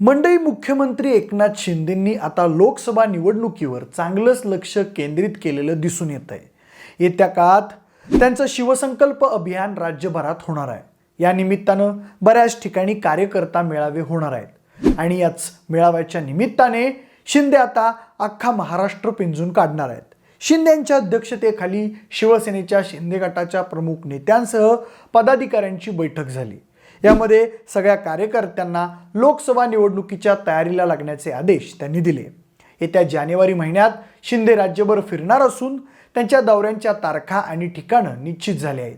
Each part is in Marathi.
मंडई मुख्यमंत्री एकनाथ शिंदेंनी आता लोकसभा निवडणुकीवर चांगलंच लक्ष केंद्रित केलेलं दिसून येत आहे येत्या काळात त्यांचं शिवसंकल्प अभियान राज्यभरात होणार आहे. या निमित्तानं बऱ्याच ठिकाणी कार्यकर्ता मेळावे होणार आहेत. आणि याच मेळाव्याच्या निमित्ताने शिंदे आता अख्खा महाराष्ट्र पिंजून काढणार आहेत. शिंदेच्या अध्यक्षतेखाली शिवसेनेच्या शिंदे गटाच्या प्रमुख नेत्यांसह पदाधिकाऱ्यांची बैठक झाली. यामध्ये सगळ्या कार्यकर्त्यांना लोकसभा निवडणुकीच्या तयारीला लागण्याचे आदेश त्यांनी दिले. येत्या जानेवारी महिन्यात शिंदे राज्यभर फिरणार असून त्यांच्या दौऱ्यांच्या तारखा आणि ठिकाणं निश्चित झाली आहेत.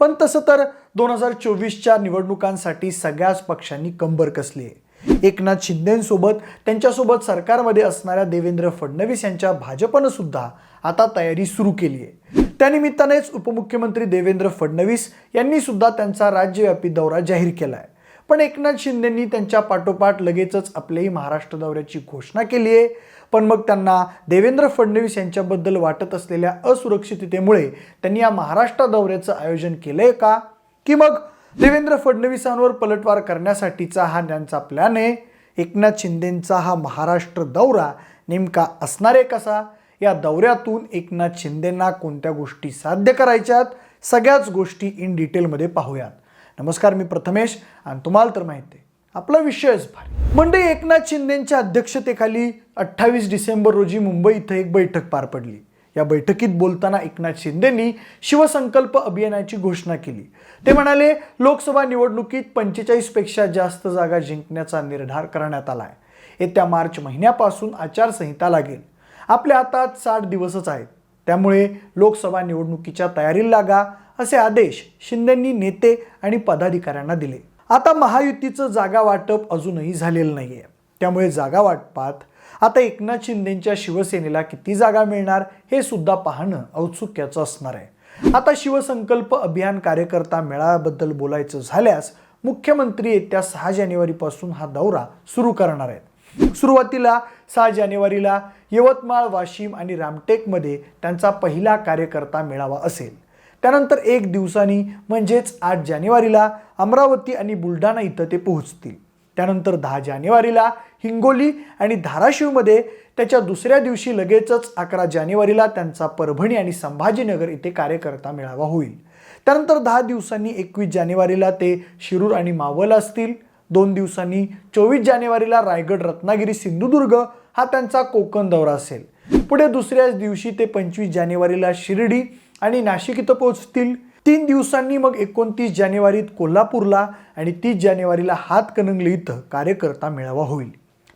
पण तसं तर दोन हजार चोवीसच्या निवडणुकांसाठी सगळ्याच पक्षांनी कंबर कसली आहे. एकनाथ शिंदेसोबत त्यांच्यासोबत सरकारमध्ये असणाऱ्या देवेंद्र फडणवीस यांच्या भाजपनं सुद्धा आता तयारी सुरू केली आहे. त्यानिमित्तानेच उपमुख्यमंत्री देवेंद्र फडणवीस यांनी सुद्धा त्यांचा राज्यव्यापी दौरा जाहीर केला आहे पण एकनाथ शिंदेंनी त्यांच्या पाठोपाठ लगेचच आपल्याही महाराष्ट्र दौऱ्याची घोषणा केली आहे. पण मग त्यांना देवेंद्र फडणवीस यांच्याबद्दल वाटत असलेल्या असुरक्षिततेमुळे त्यांनी या महाराष्ट्र दौऱ्याचं आयोजन केलंय का? की मग देवेंद्र फडणवीसांवर पलटवार करण्यासाठीचा हा त्यांचा प्लॅन आहे? एकनाथ शिंदेंचा हा महाराष्ट्र दौरा नेमका असणार आहे कसा? या दौऱ्यातून एकनाथ शिंदेंना कोणत्या गोष्टी साध्य करायच्यात? सगळ्याच गोष्टी इन डिटेलमध्ये पाहूयात. नमस्कार मी प्रथमेश आणि तुम्हाला तर माहिती आहे आपला विषयच भारी. म्हणजे एकनाथ शिंदेंच्या अध्यक्षतेखाली अठ्ठावीस डिसेंबर रोजी मुंबई इथं एक बैठक पार पडली. या बैठकीत बोलताना एकनाथ शिंदेंनी शिवसंकल्प अभियानाची घोषणा केली. ते म्हणाले लोकसभा निवडणुकीत पंचेचाळीसपेक्षा जास्त जागा जिंकण्याचा निर्धार करण्यात आला आहे येत्या मार्च महिन्यापासून आचारसंहिता लागेल. आपल्या हातात साठ दिवसच आहेत. त्यामुळे लोकसभा निवडणुकीच्या तयारीला लागा असे आदेश शिंदेंनी नेते आणि पदाधिकाऱ्यांना दिले. आता महायुतीचं जागा वाटप अजूनही झालेलं नाहीये. त्यामुळे जागा वाटपात आता एकनाथ शिंदेंच्या शिवसेनेला किती जागा मिळणार हे सुद्धा पाहणं औत्सुक्याचं असणार आहे. आता शिवसंकल्प अभियान कार्यकर्ता मेळाव्याबद्दल बोलायचं झाल्यास मुख्यमंत्री येत्या सहा जानेवारीपासून हा दौरा सुरू करणार आहेत. सुरुवातीला सहा जानेवारीला यवतमाळ वाशिम आणि रामटेकमध्ये त्यांचा पहिला कार्यकर्ता मेळावा असेल. त्यानंतर एक दिवसांनी म्हणजेच आठ जानेवारीला अमरावती आणि बुलढाणा इथं ते पोहोचतील. त्यानंतर दहा जानेवारीला हिंगोली आणि धाराशिवमध्ये त्याच्या दुसऱ्या दिवशी लगेचच अकरा जानेवारीला त्यांचा परभणी आणि संभाजीनगर इथे कार्यकर्ता मेळावा होईल. त्यानंतर दहा दिवसांनी एकवीस जानेवारीला ते शिरूर आणि मावळ असतील. दोन दिवसांनी चोवीस जानेवारीला रायगड रत्नागिरी सिंधुदुर्ग हा त्यांचा कोकण दौरा असेल. पुढे दुसऱ्याच दिवशी ते पंचवीस जानेवारीला शिर्डी आणि नाशिक इथं पोहोचतील. तीन दिवसांनी मग एकोणतीस जानेवारीत कोल्हापूरला आणि तीस जानेवारीला हातकणंगले इथं कार्यकर्ता मेळावा होईल.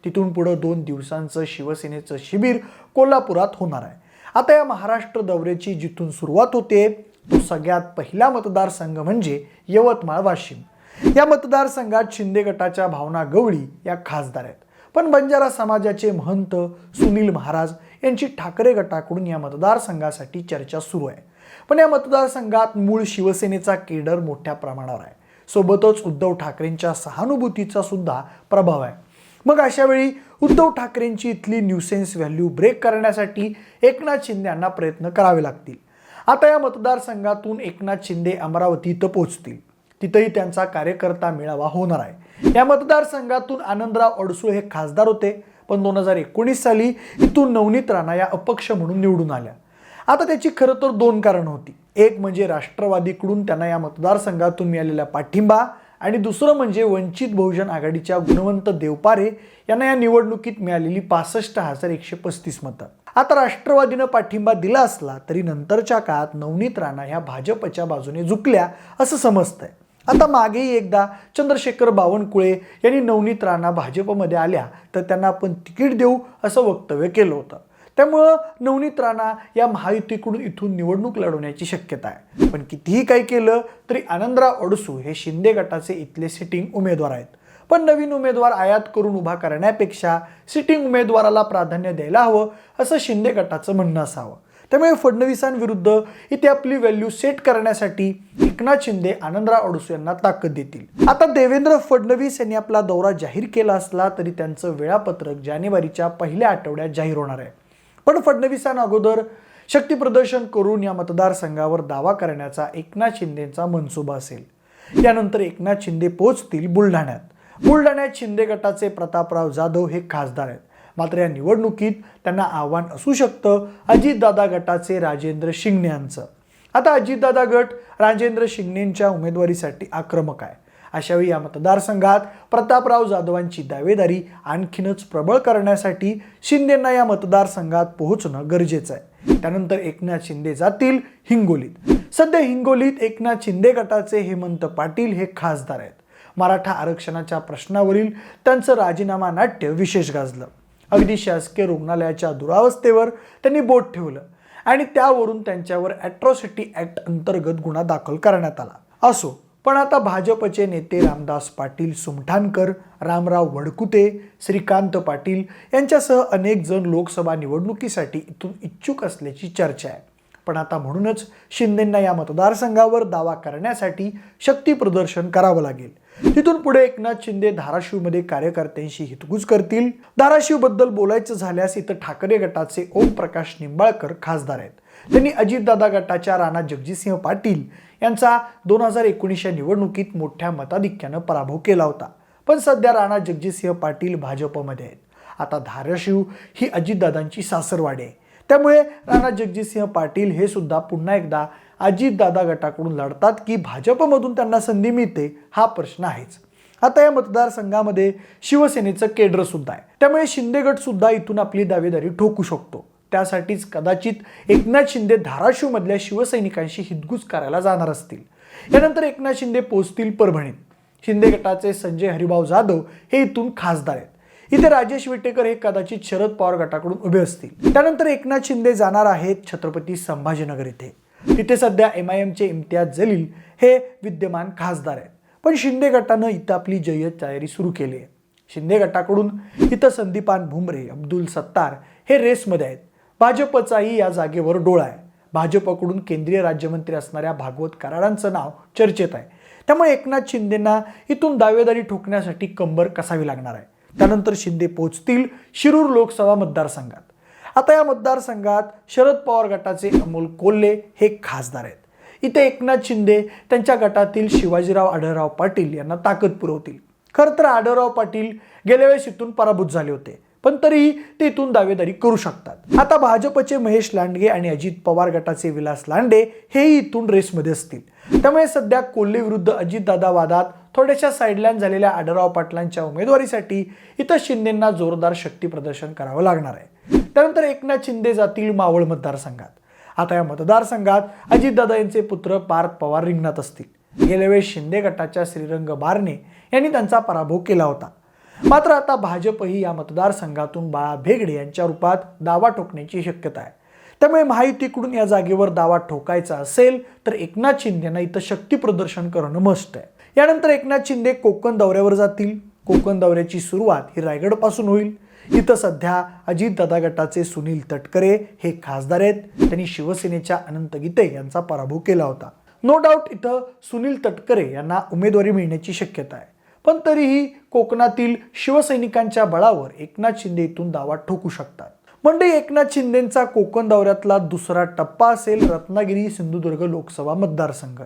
तिथून पुढं दोन दिवसांचं शिवसेनेचं शिबिर कोल्हापुरात होणार आहे. आता या महाराष्ट्र दौऱ्याची जिथून सुरुवात होते तो सगळ्यात पहिला मतदारसंघ म्हणजे यवतमाळ वाशिम. या मतदारसंघात शिंदे गटाच्या भावना गवळी या खासदार आहेत. पण बंजारा समाजाचे महंत सुनील महाराज यांची ठाकरे गटाकडून या मतदारसंघासाठी चर्चा सुरू आहे. पण या मतदारसंघात मूळ शिवसेनेचा केडर मोठ्या प्रमाणावर आहे. सोबतच उद्धव ठाकरेंच्या सहानुभूतीचा सुद्धा प्रभाव आहे. मग अशा वेळी उद्धव ठाकरेंची इथली न्यूसेन्स व्हॅल्यू ब्रेक करण्यासाठी एकनाथ शिंदे यांना प्रयत्न करावे लागतील. आता या मतदारसंघातून एकनाथ शिंदे अमरावती इथं पोहोचतील. तिथंही त्यांचा कार्यकर्ता मेळावा होणार आहे. या मतदारसंघातून आनंदराव अडसूळ हे खासदार होते पण दोन हजार एकोणीस साली इथून नवनीत राणा या अपक्ष म्हणून निवडून आल्या. आता त्याची खरं तर दोन कारणं होती. एक म्हणजे राष्ट्रवादीकडून त्यांना या मतदारसंघातून मिळालेला पाठिंबा आणि दुसरं म्हणजे वंचित बहुजन आघाडीच्या गुणवंत देवपारे यांना या निवडणुकीत मिळालेली पासष्ट हजार एकशे पस्तीस मतं. आता राष्ट्रवादीनं पाठिंबा दिला असला तरी नंतरच्या काळात नवनीत राणा ह्या भाजपच्या बाजूने झुकल्या असं समजतंय. आता मागेही एकदा चंद्रशेखर बावनकुळे यांनी नवनीत राणा भाजपमध्ये आल्या तर त्यांना आपण तिकीट देऊ असं वक्तव्य केलं होतं. त्यामुळं नवनीत राणा या महायुतीकडून इथून निवडणूक लढवण्याची शक्यता आहे. पण कितीही काही केलं तरी आनंदराव अडसू हे शिंदे गटाचे इथले सिटिंग उमेदवार आहेत. पण नवीन उमेदवार आयात करून उभा करण्यापेक्षा सिटिंग उमेदवाराला प्राधान्य द्यायला हवं असं शिंदे गटाचं म्हणणं असावं. त्यामुळे फडणवीसांविरुद्ध इथे आपली व्हॅल्यू सेट करण्यासाठी एकनाथ शिंदे आनंदराव अडसू यांना ताकद देतील. आता देवेंद्र फडणवीस यांनी आपला दौरा जाहीर केला असला तरी त्यांचं वेळापत्रक जानेवारीच्या पहिल्या आठवड्यात जाहीर होणार आहे. पण फडणवीसांना अगोदर शक्ती प्रदर्शन करून या मतदारसंघावर दावा करण्याचा एकनाथ शिंदेचा मनसुबा असेल. यानंतर एकनाथ शिंदे पोहोचतील बुलढाण्यात. बुलढाण्यात शिंदे गटाचे प्रतापराव जाधव हे खासदार आहेत. मात्र या निवडणुकीत त्यांना आव्हान असू शकतं अजितदादा गटाचे राजेंद्र शिंगणे यांचं. आता अजितदादा गट राजेंद्र शिंगणेंच्या उमेदवारीसाठी आक्रमक आहे. अशावेळी या मतदारसंघात प्रतापराव जाधवांची दावेदारी आणखीनच प्रबळ करण्यासाठी शिंदेंना या मतदारसंघात पोहोचणं गरजेचं आहे. त्यानंतर एकनाथ शिंदे जातील हिंगोलीत. सध्या हिंगोलीत एकनाथ शिंदे गटाचे हेमंत पाटील हे खासदार आहेत. मराठा आरक्षणाच्या प्रश्नावरील त्यांचं राजीनामा नाट्य विशेष गाजलं. अगदी शासकीय रुग्णालयाच्या दुरावस्थेवर त्यांनी बोट ठेवलं आणि त्यावरून त्यांच्यावर ॲट्रॉसिटी ॲक्ट अंतर्गत गुन्हा दाखल करण्यात आला. असो पण आता भाजपचे नेते रामदास पाटील सुमठाणकर रामराव वडकुते श्रीकांत पाटील यांच्यासह अनेक जण लोकसभा निवडणुकीसाठी इथून इच्छुक असल्याची चर्चा आहे. पण आता म्हणूनच शिंदेंना या मतदारसंघावर दावा करण्यासाठी शक्ती प्रदर्शन करावं लागेल. तिथून पुढे एकनाथ शिंदे धाराशिवमध्ये कार्यकर्त्यांशी हितगुज करतील. धाराशिवबद्दल बोलायचं झाल्यास इथं ठाकरे गटाचे ओमप्रकाश निंबाळकर खासदार आहेत. त्यांनी अजितदादा गटाच्या राणा जगजितसिंह पाटील यांचा दोन हजार एकोणीसच्या निवडणुकीत मोठ्या मताधिक्यानं पराभव केला होता. पण सध्या राणा जगजितसिंह पाटील भाजपमध्ये आहेत. आता धाराशिव ही अजितदादांची सासरवाडी आहे. त्यामुळे राणा जगजितसिंह पाटील हे सुद्धा पुन्हा एकदा अजितदादा गटाकडून लढतात की भाजपमधून त्यांना संधी मिळते हा प्रश्न आहेच. आता या मतदारसंघामध्ये शिवसेनेचं केंद्र सुद्धा आहे. त्यामुळे शिंदे गट सुद्धा इथून आपली दावेदारी ठोकू शकतो. त्यासाठीच कदाचित एकनाथ शिंदे धाराशिवमधल्या शिवसैनिकांशी हितगुज करायला जाणार असतील. यानंतर एकनाथ शिंदे पोचतील परभणीत. शिंदे गटाचे संजय हरिभाऊ जाधव हे इथून खासदार आहेत. इथे राजेश विटेकर हे कदाचित शरद पवार गटाकडून उभे असतील. त्यानंतर एकनाथ शिंदे जाणार आहेत छत्रपती संभाजीनगर इथे. तिथे सध्या एम आय एमचे इम्तियाज जलील हे विद्यमान खासदार आहेत. पण शिंदे गटानं इथं आपली जय्यत तयारी सुरू केली आहे. शिंदे गटाकडून इथं संदीपान भुमरे अब्दुल सत्तार हे रेसमध्ये आहेत. भाजपचाही या जागेवर डोळा आहे. भाजपकडून केंद्रीय राज्यमंत्री असणाऱ्या भागवत कराडांचं नाव चर्चेत आहे. त्यामुळे एकनाथ शिंदेंना इथून दावेदारी ठोकण्यासाठी कंबर कसावी लागणार आहे? त्यानंतर शिंदे पोचतील शिरूर लोकसभा मतदारसंघात. आता या मतदारसंघात शरद पवार गटाचे अमोल कोल्हे हे खासदार आहेत. इथे एकनाथ शिंदे त्यांच्या गटातील शिवाजीराव आढळराव पाटील यांना ताकद पुरवतील. खरं तर आढळराव पाटील गेल्या वेळेस इथून पराभूत झाले होते. पण तरीही ते इथून दावेदारी करू शकतात. आता भाजपचे महेश लांडगे आणि अजित पवार गटाचे विलास लांडे हेही इथून रेसमध्ये असतील. त्यामुळे सध्या कोल्हे विरुद्ध अजितदादा वादात थोड्याशा साईडलाईन झालेल्या आढळराव पाटलांच्या उमेदवारीसाठी इथं शिंदेंना जोरदार शक्ती प्रदर्शन करावं लागणार आहे. त्यानंतर एकनाथ शिंदे जातील मावळ मतदारसंघात. आता या मतदारसंघात अजितदादा यांचे पुत्र पार्थ पवार रिंगणात असतील. गेल्या वेळेस शिंदे गटाच्या श्रीरंग बारणे यांनी त्यांचा पराभव केला होता. मात्र आता भाजपही या मतदारसंघातून बाळा भेगडे यांच्या रूपात दावा ठोकण्याची शक्यता आहे. त्यामुळे महायुतीकडून या जागेवर दावा ठोकायचा असेल तर एकनाथ शिंदेना इथं शक्ती प्रदर्शन करणं मस्त आहे. यानंतर एकनाथ शिंदे कोकण दौऱ्यावर जातील. कोकण दौऱ्याची सुरुवात ही रायगडपासून होईल. इथं सध्या अजितदादा गटाचे सुनील तटकरे हे खासदार आहेत. त्यांनी शिवसेनेच्या अनंत गीते यांचा पराभव केला होता. नो डाऊट इथं सुनील तटकरे यांना उमेदवारी मिळण्याची शक्यता आहे. पण तरीही कोकणातील शिवसैनिकांच्या बळावर एकनाथ शिंदे इथून दावा ठोकू शकतात. म्हणजे एकनाथ शिंदेचा कोकण दौऱ्यातला दुसरा टप्पा असेल रत्नागिरी सिंधुदुर्ग लोकसभा मतदारसंघ.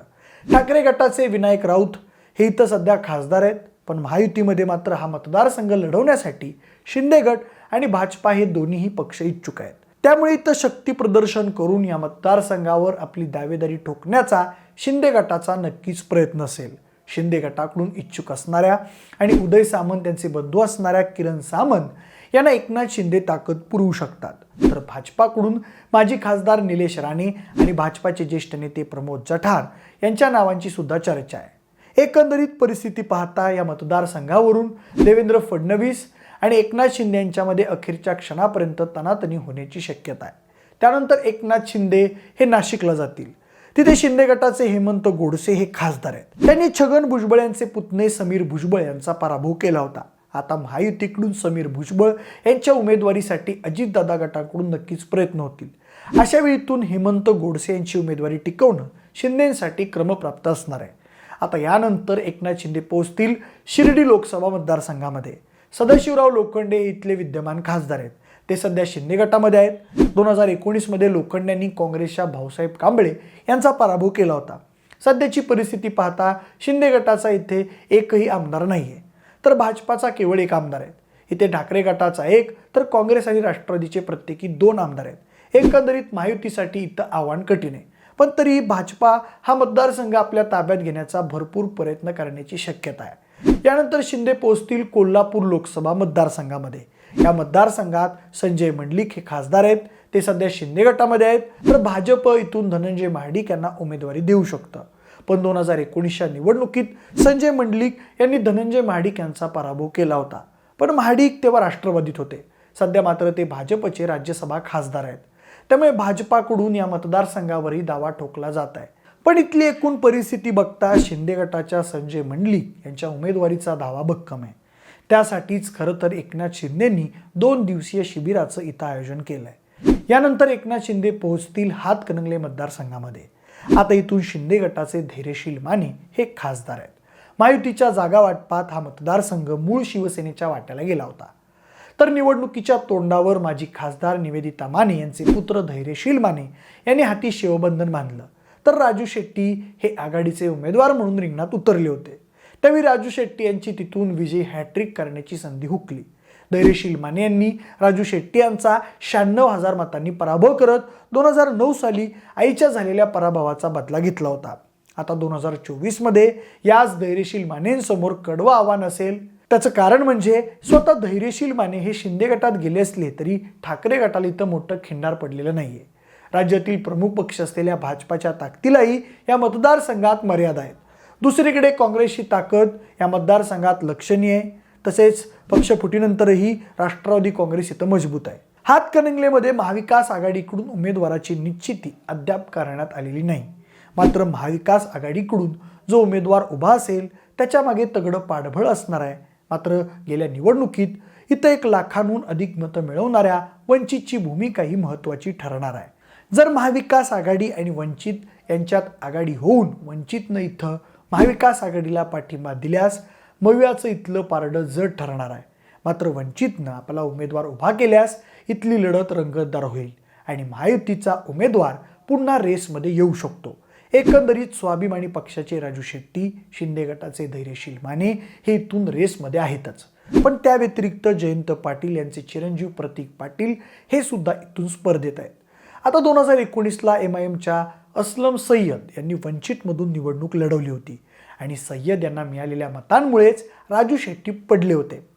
ठाकरे गटाचे विनायक राऊत हे इथं सध्या खासदार आहेत पण महायुतीमध्ये मात्र हा मतदारसंघ लढवण्यासाठी शिंदे गट आणि भाजपा हे दोन्हीही पक्ष इच्छुक आहेत. त्यामुळे इथं शक्ती प्रदर्शन करून या मतदारसंघावर आपली दावेदारी ठोकण्याचा शिंदे गटाचा नक्कीच प्रयत्न असेल. शिंदे गटाकडून इच्छुक असणाऱ्या आणि उदय सामंत यांचे बंधू असणाऱ्या किरण सामंत यांना एकनाथ शिंदे ताकद पुरवू शकतात. तर भाजपाकडून माजी खासदार निलेश राणे आणि भाजपाचे ज्येष्ठ नेते प्रमोद जठार यांच्या नावांची सुद्धा चर्चा आहे. एकंदरीत परिस्थिती पाहता या मतदारसंघावरून देवेंद्र फडणवीस आणि एकनाथ शिंदे यांच्यामध्ये अखेरच्या क्षणापर्यंत तणातणी होण्याची शक्यता आहे. त्यानंतर एकनाथ शिंदे हे नाशिकला जातील. तिथे शिंदे गटाचे हेमंत गोडसे हे खासदार आहेत. त्यांनी छगन भुजबळ यांचे पुतणे समीर भुजबळ यांचा पराभव केला होता. आता महायुतीकडून समीर भुजबळ यांच्या उमेदवारीसाठी अजितदादा गटाकडून नक्कीच प्रयत्न होतील. अशा वेळीतून हेमंत गोडसे यांची उमेदवारी टिकवणं शिंदेसाठी क्रमप्राप्त असणार आहे. आता यानंतर एकनाथ शिंदे पोहोचतील शिर्डी लोकसभा मतदारसंघामध्ये. सदाशिवराव लोखंडे इथले विद्यमान खासदार आहेत. ते सध्या शिंदे गटामध्ये आहेत. दोन हजार एकोणीसमध्ये लोखंडे यांनी काँग्रेसच्या भाऊसाहेब कांबळे यांचा पराभव केला होता. सध्याची परिस्थिती पाहता शिंदे गटाचा इथे एकही आमदार नाही आहे तर भाजपाचा केवळ एक आमदार आहे. इथे ठाकरे गटाचा एक तर काँग्रेस आणि राष्ट्रवादीचे प्रत्येकी दोन आमदार आहेत. एकंदरीत महायुतीसाठी इथं आव्हान कठीण आहे. पण तरी भाजपा हा मतदारसंघ आपल्या ताब्यात घेण्याचा भरपूर प्रयत्न करण्याची शक्यता आहे. यानंतर शिंदे पोहोचतील कोल्हापूर लोकसभा मतदारसंघामध्ये. या मतदारसंघात संजय मंडलिक हे खासदार आहेत. ते सध्या शिंदे गटामध्ये आहेत. तर भाजप इथून धनंजय महाडिक यांना उमेदवारी देऊ शकतं. पण दोन हजार एकोणीसच्या निवडणुकीत संजय मंडलिक यांनी धनंजय महाडिक यांचा पराभव केला होता. पण महाडिक तेव्हा राष्ट्रवादीत होते. सध्या मात्र ते भाजपचे राज्यसभा खासदार आहेत. त्यामुळे भाजपाकडून या मतदारसंघावरही दावा ठोकला जात आहे. पण इथली एकूण परिस्थिती बघता शिंदे गटाच्या संजय मंडलिक यांच्या उमेदवारीचा दावा भक्कम आहे. त्यासाठीच खरं तर एकनाथ शिंदेंनी दोन दिवसीय शिबिराचं इथं आयोजन केलं आहे यानंतर एकनाथ शिंदे पोहोचतील हातकणंगले मतदारसंघामध्ये. आता इथून शिंदे गटाचे धैर्यशील माने हे खासदार आहेत. महायुतीच्या जागा वाटपात हा मतदारसंघ मूळ शिवसेनेच्या वाट्याला गेला होता. तर निवडणुकीच्या तोंडावर माजी खासदार निवेदिता माने यांचे पुत्र धैर्यशील माने यांनी हाती शिवबंधन बांधलं. तर राजू शेट्टी हे आघाडीचे उमेदवार म्हणून रिंगणात उतरले होते. त्यावेळी राजू शेट्टी यांची तिथून विजय हॅट्रिक करण्याची संधी हुकली. धैर्यशील माने यांनी राजू शेट्टी यांचा शहाण्णव हजार मतांनी पराभव करत दोन हजार नऊ साली आईच्या झालेल्या पराभवाचा बदला घेतला होता. आता दोन हजार चोवीसमध्ये याच धैर्यशील मानेंसमोर कडवं आव्हान असेल. त्याचं कारण म्हणजे स्वतः धैर्यशील माने हे शिंदे गटात गेले असले तरी ठाकरे गटाला इथं मोठं खिंडार पडलेलं नाहीये. राज्यातील प्रमुख पक्ष असलेल्या भाजपाच्या ताकदीलाही या मतदारसंघात मर्यादा आहेत. दुसरीकडे काँग्रेसची ताकद या मतदारसंघात लक्षणीय आहे. तसेच पक्षफुटीनंतरही राष्ट्रवादी काँग्रेस इथं मजबूत आहे. हातकणंगलेमध्ये महाविकास आघाडीकडून उमेदवाराची निश्चिती अद्याप करण्यात आलेली नाही. मात्र महाविकास आघाडीकडून जो उमेदवार उभा असेल त्याच्यामागे तगडं पाठबळ असणार आहे. मात्र गेल्या निवडणुकीत इथं एक लाखांहून अधिक मतं मिळवणाऱ्या वंचितची भूमिकाही महत्त्वाची ठरणार आहे. जर महाविकास आघाडी आणि वंचित यांच्यात आघाडी होऊन वंचितनं इथं महाविकास आघाडीला पाठिंबा दिल्यास मव्याचं इथलं पारडं जड ठरणार आहे. मात्र वंचितनं आपला उमेदवार उभा केल्यास इथली लढत रंगतदार होईल आणि महायुतीचा उमेदवार पुन्हा रेसमध्ये येऊ शकतो. एकंदरीत स्वाभिमानी पक्षाचे राजू शेट्टी शिंदे गटाचे धैर्यशील माने हे इथून रेसमध्ये आहेतच. पण त्या व्यतिरिक्त जयंत पाटील यांचे चिरंजीव प्रतीक पाटील हे सुद्धा इथून स्पर्धेत आहेत. आता दोन हजार एकोणीसला एम आय एमच्या अस्लम सय्यद यांनी वंचितमधून निवडणूक लढवली होती. आणि सय्यद यांना मिळालेल्या मतांमुळेच राजू शेट्टी पडले होते.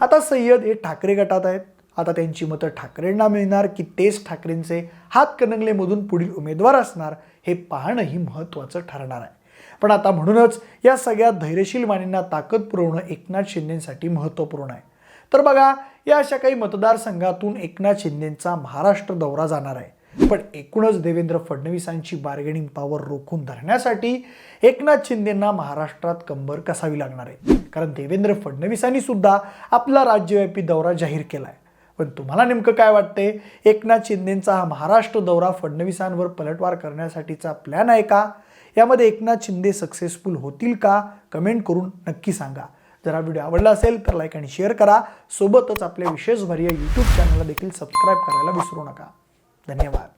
आता सय्यद हे ठाकरे गटात आहेत. आता त्यांची मतं ठाकरेंना मिळणार की तेच ठाकरेंचे हातकणंगलेमधून पुढील उमेदवार असणार हे पाहणंही महत्त्वाचं ठरणार आहे. पण आता म्हणूनच या सगळ्या धैर्यशील मानेंना ताकद पुरवणं एकनाथ शिंदेसाठी महत्त्वपूर्ण आहे. तर बघा या अशा काही मतदारसंघातून एकनाथ शिंदेंचा महाराष्ट्र दौरा जाणार आहे. पण एकूणच देवेंद्र फडणवीसांची बार्गेनिंग पॉवर रोखून धरण्यासाठी एकनाथ शिंदेंना महाराष्ट्रात कंबर कसावी लागणार आहे? कारण देवेंद्र फडणवीसांनी सुद्धा आपला राज्यव्यापी दौरा जाहीर केला आहे पण तुम्हाला नेमकं काय वाटतंय? एकनाथ शिंदेंचा हा महाराष्ट्र दौरा फडणवीसांवर पलटवार करण्यासाठीचा प्लॅन आहे का? यामध्ये एकनाथ शिंदे सक्सेसफुल होतील का? कमेंट करून नक्की सांगा. जर हा व्हिडिओ आवडला असेल तर लाईक आणि शेअर करा. सोबतच आपल्या विशेष या यूट्यूब चॅनलला देखील सबस्क्राईब करायला विसरू नका. धन्यवाद